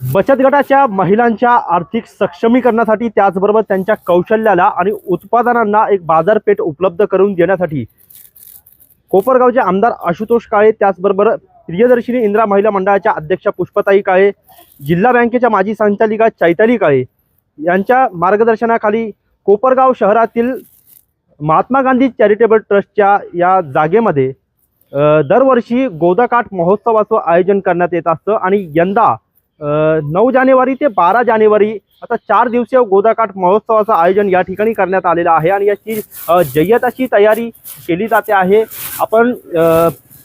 बचत गटाच्या महिलांच्या आर्थिक सक्षमीकरणासाठी त्याचबरोबर त्यांच्या कौशल्याला आणि उत्पादनांना एक बाजारपेठ उपलब्ध करून देण्यासाठी कोपरगावचे आमदार आशुतोष काळे त्याचबरोबर प्रियदर्शिनी इंदिरा महिला मंडळाच्या अध्यक्षा पुष्पताई काळे जिल्हा बँकेच्या माजी संचालिका चैताली काळे यांच्या मार्गदर्शनाखाली कोपरगाव शहरातील महात्मा गांधी चॅरिटेबल ट्रस्टच्या या जागेमध्ये दरवर्षी गोदाकाठ महोत्सवाचं आयोजन करण्यात येत असतं आणि यंदा नऊ जानेवारी ते बारा जानेवारी आता चार दिवसीय गोदाकाठ महोत्सवाचं आयोजन या ठिकाणी करण्यात आलेलं आहे आणि याची जय्यताची जय्यत अशी तयारी केली जाते आहे. आपण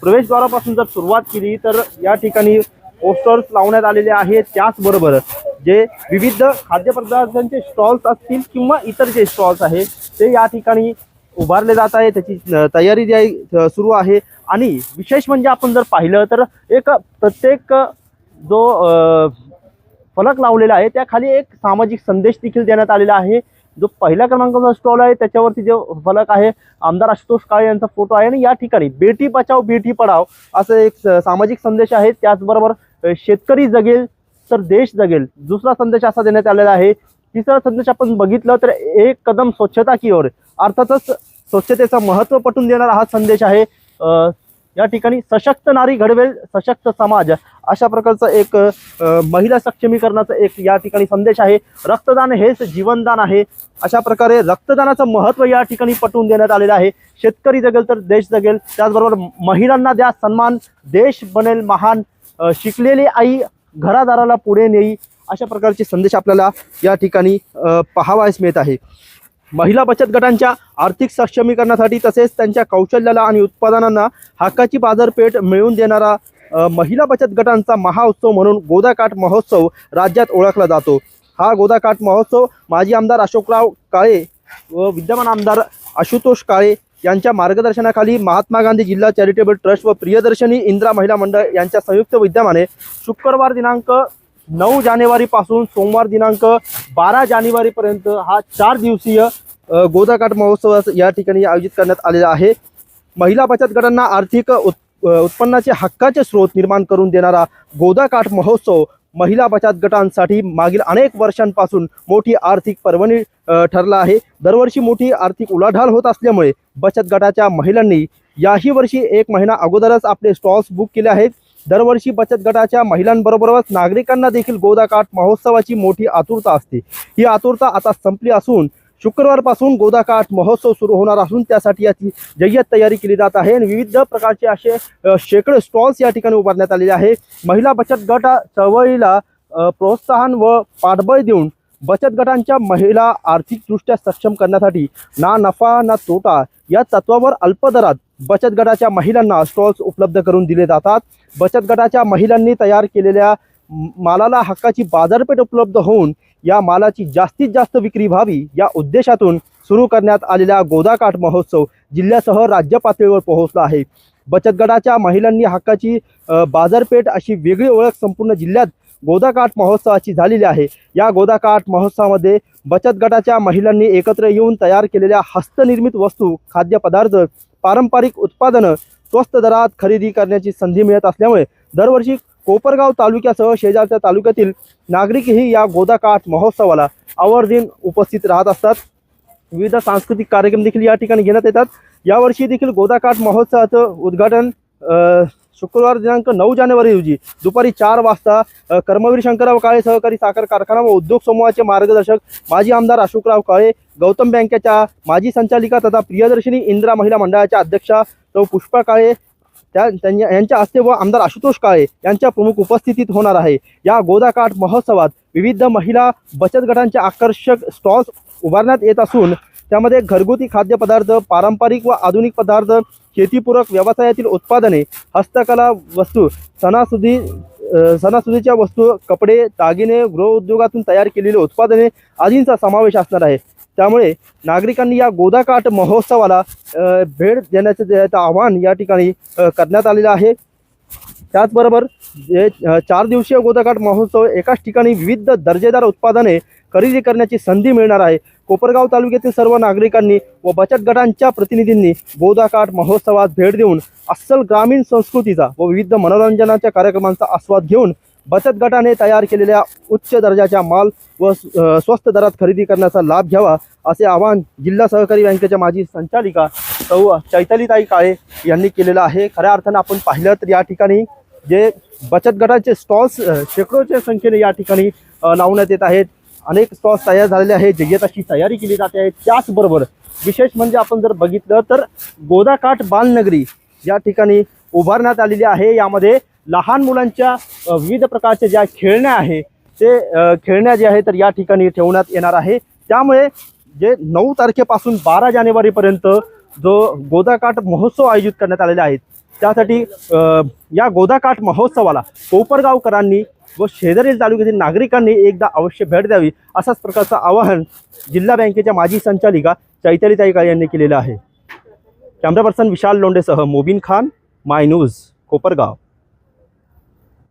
प्रवेशद्वारापासून जर सुरुवात केली तर या ठिकाणी पोस्टर्स लावण्यात आलेले आहेत. त्याचबरोबर जे विविध खाद्यपदार्थांचे स्टॉल्स असतील किंवा इतर जे स्टॉल्स आहे ते या ठिकाणी उभारले जात आहे. त्याची तयारी जी आहे सुरू आहे. आणि विशेष म्हणजे आपण जर पाहिलं तर एक प्रत्येक जो फलक लावलेला आहे त्याखाली एक सामाजिक संदेश देखील देण्यात आलेला आहे. जो पहिल्या क्रमांकाचा स्टॉल आहे त्याच्यावरती जो फलक आहे आमदार आशुतोष काळे यांचा फोटो आहे. आणि या ठिकाणी बेटी बचाव बेटी पढाव असं एक स- सामाजिक संदेश आहे. त्याचबरोबर शेतकरी जगेल तर देश जगेल. दुसरा संदेश असा देण्यात आलेला आहे. तिसरा संदेश आपण बघितलं तर एक कदम स्वच्छता की ओर. अर्थातच स्वच्छतेचं महत्त्व पटवून देणारा हा संदेश आहे. या ठिकाणी सशक्त नारी घडवेल सशक्त समाज अशा प्रकारचा एक महिला सक्षमीकरणाचा एक या ठिकाणी संदेश आहे. रक्तदान हेच जीवनदान आहे. अशा प्रकारे रक्तदानाचं महत्त्व या ठिकाणी पटवून देण्यात आलेलं आहे. शेतकरी जगेल तर देश जगेल. त्याचबरोबर महिलांना द्या सन्मान. देश बनेल महान. शिकलेली आई घरादाराला पुढे नेई. अशा प्रकारचे संदेश आपल्याला या ठिकाणी अ, पाहावयास मिळत आहे. महिला बचत गटांच्या आर्थिक सक्षमीकरणासाठी तसेच त्यांच्या कौशल्याला आणि उत्पादनांना हक्काची बाजारपेठ मिळवून देणारा महिला बचत गटांचा महाउत्सव म्हणून गोदाकाठ महोत्सव राज्यात ओळखला जातो. हा गोदाकाठ महोत्सव माजी आमदार अशोकराव काळे व विद्यमान आमदार आशुतोष काळे यांच्या मार्गदर्शनाखाली महात्मा गांधी जिल्हा चॅरिटेबल ट्रस्ट व प्रियदर्शनी इंदिरा महिला मंडळ यांच्या संयुक्त विद्यमाने शुक्रवार दिनांक नऊ जानेवारीपासून सोमवार दिनांक बारा जानेवारीपर्यंत हा चार दिवसीय गोदाकाठ महोत्सव या ठिकाणी आयोजित करण्यात आलेला आहे. महिला बचत गटांना आर्थिक उत् उत्पन्नाचे हक्काचे स्रोत निर्माण करून देणारा गोदाकाठ महोत्सव महिला बचत गटांसाठी मागील अनेक वर्षांपासून मोठी आर्थिक पर्वणी ठरला आहे. दरवर्षी मोठी आर्थिक उलाढाल होत असल्यामुळे बचत गटाच्या महिलांनी याही वर्षी एक महिना अगोदरच आपले स्टॉल्स बुक केले आहेत. दरवर्षी बचत गटाच्या महिलांबरोबरच नागरिकांना देखील गोदाकाठ महोत्सवाची मोठी आतुरता असते. ही आतुरता आता संपली असून शुक्रवारपासून गोदाकाठ महोत्सव सुरू होणार असून त्यासाठी याची जय्यत तयारी केली जात आहे. आणि विविध प्रकारचे असे शेकडो स्टॉल्स या ठिकाणी उभारण्यात आलेले आहे महिला बचत गट चळवळीला प्रोत्साहन व पाठबळ देऊन बचत गटांच्या महिला आर्थिकदृष्ट्या सक्षम करण्यासाठी ना नफा ना तोटा या तत्वावर अल्प दरात बचत गटाच्या महिलांना स्टॉल्स उपलब्ध करून दिले जातात. बचत गटाच्या महिलांनी तयार केलेल्या मालाला हक्काची बाजारपेठ उपलब्ध होऊन या मालाची जास्तीत जास्त विक्री व्हावी या उद्देशातून सुरू करण्यात आलेला गोदाकाठ महोत्सव जिल्ह्यासह राज्य पातळीवर पोहोचला आहे. बचत गटाच्या महिलांनी हक्काची बाजारपेठ अशी वेगळी ओळख संपूर्ण जिल्ह्यात गोदाकाठ महोत्सवाची झालेली आहे. या गोदाकाठ महोत्सवामध्ये बचत गटाच्या महिलांनी एकत्र येऊन तयार केलेल्या हस्तनिर्मित वस्तू खाद्यपदार्थ पारंपरिक उत्पादनं स्वस्त दरात खरेदी करण्याची संधी मिळत असल्यामुळे दरवर्षी कोपरगाव तालुक्यासह शेजारच्या तालुक्यातील नागरिकही या गोदाकाठ महोत्सवाला आवर्जून उपस्थित राहत असतात. विविध सांस्कृतिक कार्यक्रम देखील या ठिकाणी घेण्यात येतात. यावर्षी देखील गोदाकाठ महोत्सवाचं उद्घाटन शुक्रवार दिनांक नऊ जानेवारी रोजी दुपारी चार वाजता कर्मवीर शंकरराव काळे सहकारी साखर कारखाना व उद्योग समूहाचे मार्गदर्शक माजी आमदार अशोकराव काळे गौतम बँकेच्या माजी संचालिका तथा प्रियदर्शिनी इंदिरा महिला मंडळाच्या अध्यक्षा सौ पुष्पा काळे त्या त्यांच्या यांच्या हस्ते व आमदार आशुतोष काळे यांच्या प्रमुख उपस्थितीत होणार आहे. या गोदाकाठ महोत्सवात विविध महिला बचत गटांचे आकर्षक स्टॉल्स उभारण्यात येत असून त्यामध्ये घरगुती खाद्यपदार्थ पारंपरिक व आधुनिक पदार्थ शेतीपूरक व्यवसायातील उत्पादने हस्तकला वस्तू सणासुदी सणासुदीच्या वस्तू कपडे दागिने गृहउद्योगातून तयार केलेली उत्पादने आदींचा समावेश असणार आहे. त्यामुळे नागरिकांनी या गोदाकाठ महोत्सवाला भेट देण्याचं जे आव्हान आवाहन या ठिकाणी करण्यात आलेलं आहे. त्याचबरोबर जे चार दिवसीय गोदाकाठ महोत्सव एकाच ठिकाणी विविध दर्जेदार उत्पादने खरेदी करण्याची संधी मिळणार आहे. कोपरगाव तालुक्यातील सर्व नागरिकांनी व बचत गटांच्या प्रतिनिधींनी बोधाकाठ महोत्सवात भेट देऊन अस्सल ग्रामीण संस्कृतीचा व विविध मनोरंजनाच्या कार्यक्रमांचा आस्वाद घेऊन बचत गटाने तयार केलेल्या उच्च दर्जाच्या माल व स्वस्त दरात खरेदी करण्याचा लाभ घ्यावा असे आवाहन जिल्हा सहकारी बँकेच्या माजी संचालिका सौ चैतालीताई काळे यांनी केलेलं आहे. खऱ्या अर्थानं आपण पाहिलं तर या ठिकाणी जे बचत गटाचे स्टॉल्स शेकडोच्या संख्येने या ठिकाणी लावण्यात येत आहेत. अनेक स्टॉल्स तयार झालेले आहेत जय्यताची तयारी केली जाते. आहे त्याचबरोबर विशेष म्हणजे आपण जर बघितलं तर गोदाकाठ बालनगरी या ठिकाणी उभारण्यात आलेली आहे. यामध्ये लहान मुलांच्या विविध प्रकारच्या ज्या खेळण्या आहे ते खेळण्या जे आहे तर या ठिकाणी ठेवण्यात येणार आहे. त्यामुळे जे नऊ तारखेपासून बारा जानेवारीपर्यंत जो गोदाकाठ महोत्सव आयोजित करण्यात आलेला आहे त्यासाठी या गोदाकाठ महोत्सवाला कोपरगावकरांनी व शेजारील तालुक्यातील नागरिकांनी एकदा अवश्य भेट द्यावी असाच प्रकारचं आवाहन जिल्हा बँकेच्या माजी संचालिका चैतली ताईका यांनी केलेलं आहे. कॅमेरा पर्सन विशाल लोंडेसह मोबिन खान माय न्यूज कोपरगाव.